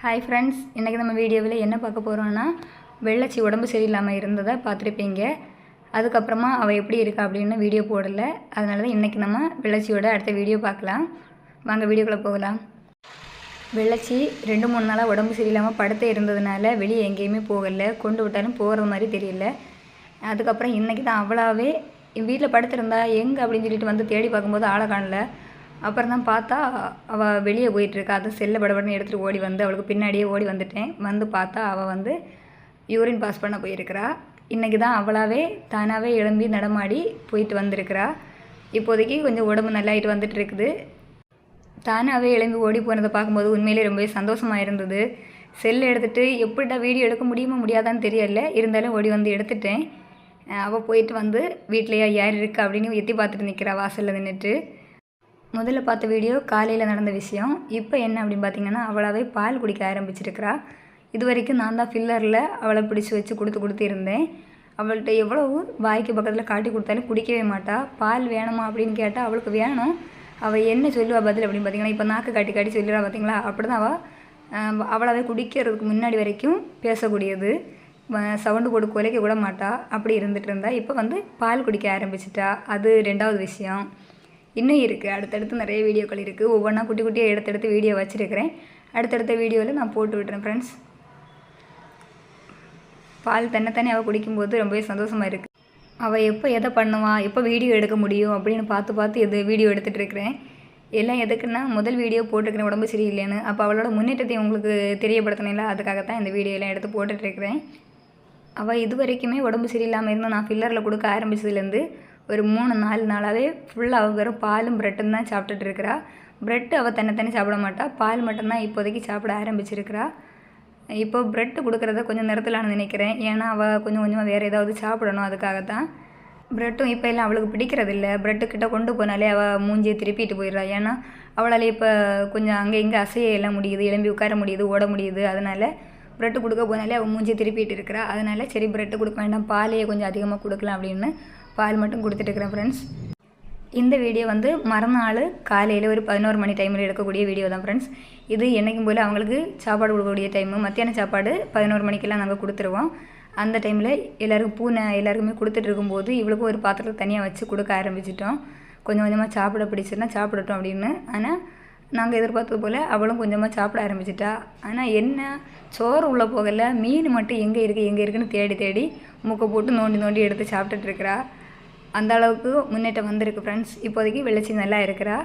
Hi friends இன்றைக்கி நம்ம வீடியோவில் என்ன பார்க்க போகிறோன்னா வெள்ளச்சி உடம்பு சரியில்லாமல் இருந்ததை பார்த்துருப்பீங்க. அதுக்கப்புறமா அவள் எப்படி இருக்கா அப்படின்னு வீடியோ போடலை. அதனால தான் இன்றைக்கி நம்ம வெள்ளச்சியோட அடுத்த வீடியோ பார்க்கலாம். வாங்க வீடியோக்குள்ளே போகலாம். வெள்ளச்சி ரெண்டு மூணு நாளாக உடம்பு சரியில்லாமல் படுத்தே இருந்ததுனால வெளியே எங்கேயுமே போகலை. கொண்டு விட்டாலும் போகிற மாதிரி தெரியல. அதுக்கப்புறம் இன்றைக்கி தான் அவளாவே வீட்டில் படுத்திருந்தா எங்கே அப்படின்னு சொல்லிட்டு வந்து தேடி பார்க்கும்போது ஆளை காணல. அப்புறம் தான் பார்த்தா அவள் வெளியே போயிட்டுருக்கா. அது செல்லை படபடன்னு எடுத்துகிட்டு ஓடி வந்து அவளுக்கு பின்னாடியே ஓடி வந்துட்டேன். வந்து பார்த்தா அவள் வந்து யூரின் பாஸ் பண்ண போயிருக்கிறா. இன்றைக்கி தான் அவளாவே தானாகவே எழும்பி நடமாடி போயிட்டு வந்திருக்கிறா. இப்போதைக்கு கொஞ்சம் உடம்பு நல்லாயிட்டு வந்துட்டு இருக்குது தானாகவே எழும்பி ஓடி போனதை பார்க்கும்போது உண்மையிலே ரொம்பவே சந்தோஷமாக இருந்தது. செல் எடுத்துகிட்டு எப்படிடா வீடியோ எடுக்க முடியுமா முடியாதான்னு தெரியல. இருந்தாலும் ஓடி வந்து எடுத்துட்டேன். அவள் போயிட்டு வந்து வீட்லையா யார் இருக்கா அப்படின்னு எத்தி பார்த்துட்டு நிற்கிறா வாசலில் நின்றுட்டு முதல்ல பார்த்த வீடியோ காலையில் நடந்த விஷயம். இப்போ என்ன அப்படின்னு பார்த்தீங்கன்னா அவளாவே பால் குடிக்க ஆரம்பிச்சிருக்கிறா. இது வரைக்கும் நான் தான் ஃபில்லரில் அவளை பிடிச்சி வச்சு கொடுத்து கொடுத்து இருந்தேன். அவள்கிட்ட எவ்வளவு வாய்க்கு பக்கத்தில் காட்டி கொடுத்தாலும் குடிக்கவே மாட்டா. பால் வேணுமா அப்படின்னு கேட்டால் அவளுக்கு வேணும். அவள் என்ன சொல்லுவா பதில்? அப்படின்னு பார்த்தீங்கன்னா இப்போ நாக்கு காட்டி காட்டி சொல்லிடுறா பார்த்தீங்களா? அப்படி தான் அவள் அவளாவே குடிக்கிறதுக்கு முன்னாடி வரைக்கும் பேசக்கூடியது. சவுண்டு போட்டு குலைக்க கூட மாட்டா. அப்படி இருந்துகிட்டு இருந்தா இப்போ வந்து பால் குடிக்க ஆரம்பிச்சிட்டா. அது ரெண்டாவது விஷயம். இன்னும் இருக்குது அடுத்தடுத்து நிறைய வீடியோக்கள் இருக்குது ஒவ்வொன்றா குட்டி குட்டியாக எடுத்தடுத்து வீடியோ வச்சுருக்கிறேன். அடுத்தடுத்த வீடியோவில் நான் போட்டு விட்டுறேன் ஃப்ரெண்ட்ஸ் பால் தன்னைத்தானே அவள் குடிக்கும்போது ரொம்பவே சந்தோஷமாக இருக்குது அவள் எப்போ எதை பண்ணுவா? எப்போ வீடியோ எடுக்க முடியும்? அப்படின்னு பார்த்து பார்த்து எது வீடியோ எடுத்துகிட்டு இருக்கிறேன். எல்லாம் எதுக்குன்னா முதல் வீடியோ போட்டிருக்கிறேன் உடம்பு சரியில்லைன்னு. அப்போ அவளோட முன்னேற்றத்தை உங்களுக்கு தெரியப்படுத்தினேன்ல அதுக்காகத்தான் இந்த வீடியோலாம் எடுத்து போட்டுட்ருக்கிறேன் அவள் இது வரைக்குமே உடம்பு சரியில்லாமல் இருந்தால் நான் ஃபில்லரில் கொடுக்க ஆரம்பிச்சதுலேருந்து ஒரு மூணு நாலு நாளாகவே ஃபுல்லாக அவள் வெறும் பாலும் ப்ரெட்டும் தான் சாப்பிட்டுட்டு இருக்கிறா ப்ரெட்டு அவள் தன்னை சாப்பிட மாட்டா. பால் மட்டும்தான் இப்போதைக்கு சாப்பிட ஆரம்பிச்சிருக்கிறா. இப்போ ப்ரெட்டு கொடுக்குறத கொஞ்சம் நிறுத்தலான்னு நினைக்கிறேன். ஏன்னா அவள் கொஞ்சம் கொஞ்சமாக வேறு ஏதாவது சாப்பிடணும் அதுக்காக தான் ப்ரெட்டும் இப்போ எல்லாம் அவளுக்கு பிடிக்கிறதில்ல. ப்ரெட்டுக்கிட்ட கொண்டு போனாலே அவள் மூஞ்சியை திருப்பிட்டு போயிடுறா. ஏன்னா அவளால் இப்போ கொஞ்சம் அங்கே இங்கே அசைய எல்லாம் முடியுது எலும்பி உட்கார முடியுது ஓட முடியுது. அதனால் ப்ரெட்டு கொடுக்க போனாலே அவள் மூஞ்சியை திருப்பிட்டு இருக்கிறா. அதனால் சரி ப்ரெட்டு கொடுக்க வேண்டாம் பாலையே கொஞ்சம் அதிகமாக கொடுக்கலாம் அப்படின்னு பால் மட்டும் கொடுத்துட்ருக்குறேன் ஃப்ரெண்ட்ஸ் இந்த வீடியோ வந்து மறுநாள் காலையில் ஒரு பதினோரு மணி டைமில் எடுக்கக்கூடிய வீடியோ தான் ஃப்ரெண்ட்ஸ் இது என்றைக்கும் போல் அவங்களுக்கு சாப்பாடு கொடுக்கக்கூடிய டைமு மத்தியான சாப்பாடு பதினோரு மணிக்கெல்லாம் நாங்கள் கொடுத்துருவோம். அந்த டைமில் எல்லோருக்கும் பூனை எல்லாருக்குமே கொடுத்துட்டு இருக்கும்போது இவளுக்கும் ஒரு பாத்திரத்தை தனியாக வச்சு கொடுக்க ஆரம்பிச்சிட்டோம். கொஞ்சம் கொஞ்சமாக சாப்பிட பிடிச்சிருந்தா சாப்பிடட்டும் அப்படின்னு. ஆனால் நாங்கள் எதிர்பார்த்தது போல் அவளும் கொஞ்சமாக சாப்பிட ஆரம்பிச்சிட்டா. ஆனால் என்ன சோறு உள்ளே போகலை மீன் மட்டும் எங்கே இருக்குது எங்கே இருக்குன்னு தேடி தேடி மூக்கை போட்டு நோண்டி நோண்டி எடுத்து சாப்பிட்டுட்டு இருக்கிறா. அந்த அளவுக்கு முன்னேற்றம் வந்திருக்கு ஃப்ரெண்ட்ஸ் இப்போதைக்கு வெள்ளச்சி நல்லா இருக்கிறா.